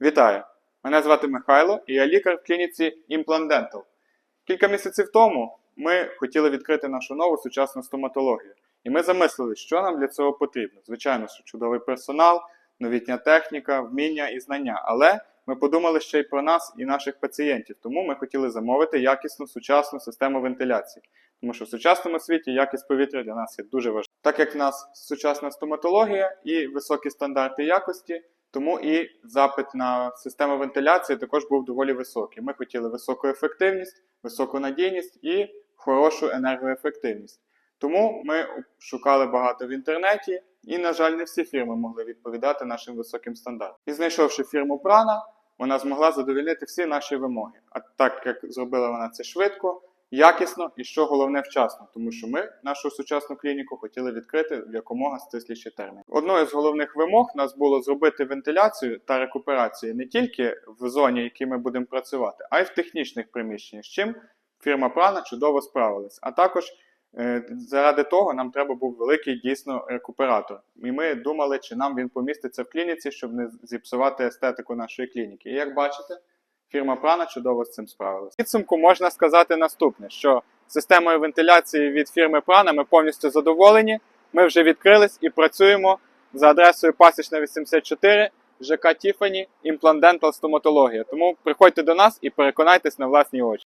Вітаю! Мене звати Михайло і я лікар в клініці Implant Dental. Кілька місяців тому ми хотіли відкрити нашу нову сучасну стоматологію. І ми замислили, що нам для цього потрібно. Звичайно, що чудовий персонал, новітня техніка, вміння і знання. Але ми подумали ще й про нас і наших пацієнтів. Тому ми хотіли замовити якісну сучасну систему вентиляції. Тому що в сучасному світі якість повітря для нас є дуже важлива. Так як в нас сучасна стоматологія і високі стандарти якості, тому і запит на систему вентиляції також був доволі високий. Ми хотіли високу ефективність, високу надійність і хорошу енергоефективність. Тому ми шукали багато в інтернеті, і, на жаль, не всі фірми могли відповідати нашим високим стандартам. І знайшовши фірму Прана, вона змогла задовольнити всі наші вимоги. А так як зробила вона це швидко, якісно і що головне вчасно, тому що ми нашу сучасну клініку хотіли відкрити в якомога стисліші терміни. Одною з головних вимог нас було зробити вентиляцію та рекуперацію не тільки в зоні, в якій ми будемо працювати, а й в технічних приміщеннях, з чим фірма Прана чудово справилась. А також е, заради того нам треба був великий дійсно рекуператор. І ми думали, чи нам він поміститься в клініці, щоб не зіпсувати естетику нашої клініки. І як бачите, фірма Прана чудово з цим справилась. Підсумку можна сказати наступне: що системою вентиляції від фірми Прана ми повністю задоволені. Ми вже відкрились і працюємо за адресою Пасічна 84, ЖК Тіфані, Імплант Дентал стоматологія. Тому приходьте до нас і переконайтесь на власні очі.